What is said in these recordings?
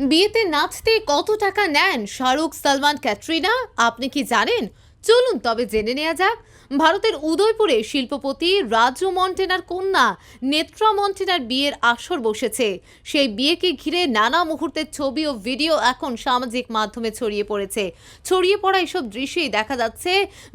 বিয়েতে নাচতে কত টাকা নেন শাহরুখ সালমান ক্যাটরিনা? আপনি কি জানেন? চলুন তবে জেনে নেওয়া যাক, ভারতের উদয়পুরে শিল্পপতি রাজু মন্টেনার কন্যা নেত্রা মন্টেনার বিয়ের আসর বসেছে। সেই বিয়েকে ঘিরে নানা মুহূর্তের ছবি ও ভিডিও এখন সামাজিক মাধ্যমে ছড়িয়ে পড়েছে। ছড়িয়ে পড়া এসব দৃশ্যেই দেখা যাচ্ছে,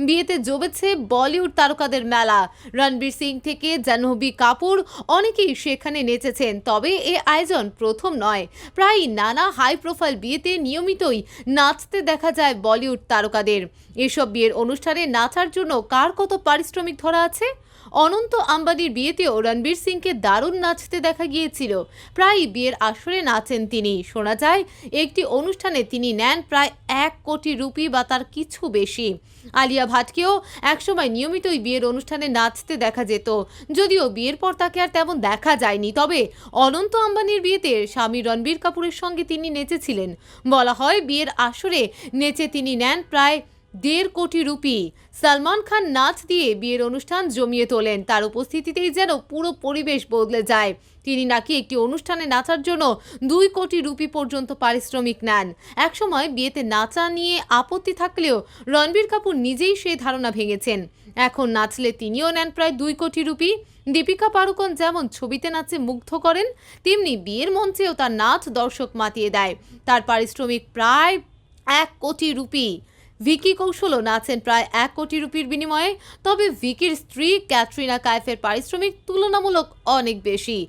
বিয়েতে জমেছে বলিউড তারকাদের মেলা। রণবীর সিং থেকে জাহ্নবী কাপুর অনেকেই সেখানে নেচেছেন, তবে এ আয়োজন প্রথম নয়। প্রায় নানা হাই প্রোফাইল বিয়েতে নিয়মিতই নাচতে দেখা যায় বলিউড তারকাদের। এসব বিয়ের অনুষ্ঠানে নাচার জন্য কার কত পারিশ্রমিক ধরা আছে? অনন্ত আম্বানির বিয়েতেও রণবীর সিংকে দারুণ নাচতে দেখা গিয়েছিল। প্রায় বিয়ের আসরে নাচেন তিনি। শোনা যায়, একটি অনুষ্ঠানে তিনি নেন প্রায় এক কোটি রুপি বা তার কিছু বেশি। আলিয়া ভাটকেও একসময় নিয়মিতই বিয়ের অনুষ্ঠানে নাচতে দেখা যেত। যদিও বিয়ের পর তাকে আর তেমন দেখা যায়নি। তবে অনন্ত আম্বানির বিয়েতে স্বামী রণবীর কাপুরের সঙ্গে তিনি নেচেছিলেন। বলা হয়, বিয়ের আসরে নেচে তিনি নেন প্রায় দেড় কোটি রুপি সালমান খান নাচ দিয়ে বিয়ের অনুষ্ঠান জমিয়ে তোলেন। তার উপস্থিতিতেই যেন পুরো পরিবেশ বদলে যায়। তিনি নাকি একটি অনুষ্ঠানে নাচার জন্য দুই কোটি রুপি পর্যন্ত পারিশ্রমিক নেন। একসময় বিয়েতে নাচা নিয়ে আপত্তি থাকলেও রণবীর কাপুর নিজেই সেই ধারণা ভেঙেছেন। এখন নাচলে তিনিও নেন প্রায় দুই কোটি রুপি। দীপিকা পাড়ুকোন যেমন ছবিতে নাচে মুগ্ধ করেন, তেমনি বিয়ের মঞ্চেও তার নাচ দর্শক মাতিয়ে দেয়। তার পারিশ্রমিক প্রায় এক কোটি রুপি। ভিকি কৌশলও নাচেন প্রায় এক কোটি রুপির বিনিময়ে, তবে ভিকির স্ত্রী ক্যাটরিনা কাইফের পারিশ্রমিক তুলনামূলক অনেক বেশি।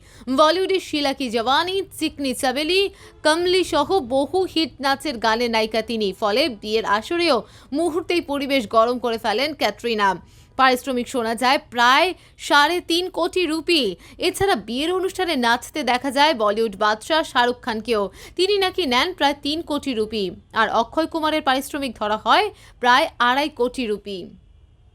বলিউডের শিলা কি জওয়ানি, চিকনি চাবেলি, কমলি সহ বহু হিট নাচের গানে নায়িকা তিনি, ফলে বিয়ের আসরেও মুহূর্তেই পরিবেশ গরম করে ফেলেন ক্যাটরিনা। পারিশ্রমিক শোনা যায় প্রায় সাড়ে তিন কোটি রুপি। এছাড়া বিয়ের অনুষ্ঠানে নাচতে দেখা যায় বলিউড বাদশাহ শাহরুখ খানকেও। তিনি নাকি নেন প্রায় তিন কোটি রুপি। আর অক্ষয় কুমারের পারিশ্রমিক ধরা হয় প্রায় আড়াই কোটি রুপি।